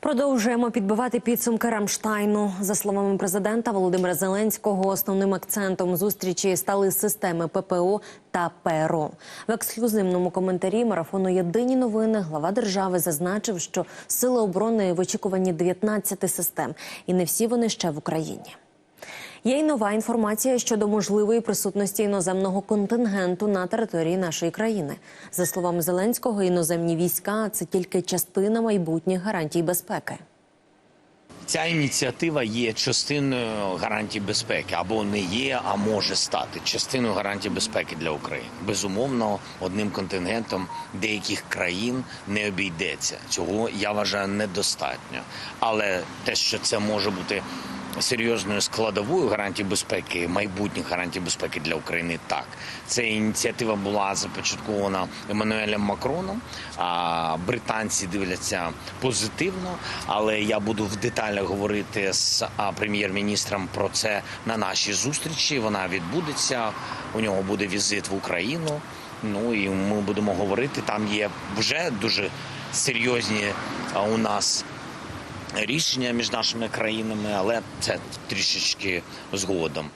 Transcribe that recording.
Продовжуємо підбивати підсумки Рамштайну. За словами президента Володимира Зеленського, основним акцентом зустрічі стали системи ППО та ПРО. В ексклюзивному коментарі марафону Єдині новини глава держави зазначив, що сили оборони в очікуванні 19 систем, і не всі вони ще в Україні. Є й нова інформація щодо можливої присутності іноземного контингенту на території нашої країни. За словами Зеленського, іноземні війська це тільки частина майбутніх гарантій безпеки. Ця ініціатива є частиною гарантій безпеки або не є, а може стати частиною гарантій безпеки для України. Безумовно, одним контингентом деяких країн не обійдеться. Цього я вважаю недостатньо. Але те, що це може бути серйозною складовою гарантій безпеки, майбутніх гарантій безпеки для України, так ця ініціатива була започаткована Еммануелем Макроном. А британці дивляться позитивно, але я буду в деталях говорити з прем'єр-міністром про це на нашій зустрічі. Вона відбудеться. У нього буде візит в Україну. Ну і ми будемо говорити. Там є вже дуже серйозні у нас рішення між нашими країнами, але це трішечки згодом.